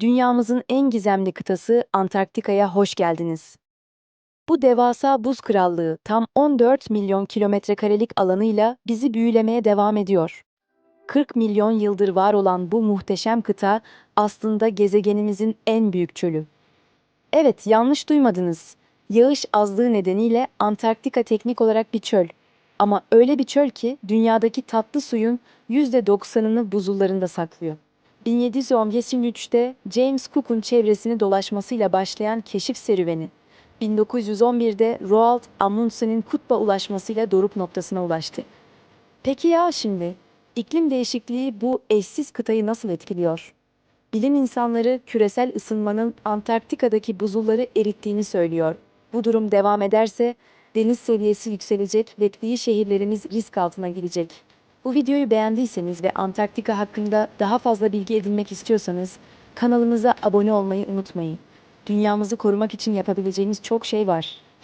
Dünyamızın en gizemli kıtası Antarktika'ya hoş geldiniz. Bu devasa buz krallığı tam 14 milyon kilometre karelik alanıyla bizi büyülemeye devam ediyor. 40 milyon yıldır var olan bu muhteşem kıta aslında gezegenimizin en büyük çölü. Evet, yanlış duymadınız. Yağış azlığı nedeniyle Antarktika teknik olarak bir çöl. Ama öyle bir çöl ki dünyadaki tatlı suyun %90'ını buzullarında saklıyor. 1723'te James Cook'un çevresini dolaşmasıyla başlayan keşif serüveni, 1911'de Roald Amundsen'in kutba ulaşmasıyla doruk noktasına ulaştı. Peki ya şimdi, iklim değişikliği bu eşsiz kıtayı nasıl etkiliyor? Bilim insanları küresel ısınmanın Antarktika'daki buzulları erittiğini söylüyor. Bu durum devam ederse deniz seviyesi yükselecek ve kıyı şehirlerimiz risk altına girecek. Bu videoyu beğendiyseniz ve Antarktika hakkında daha fazla bilgi edinmek istiyorsanız kanalımıza abone olmayı unutmayın. Dünyamızı korumak için yapabileceğimiz çok şey var.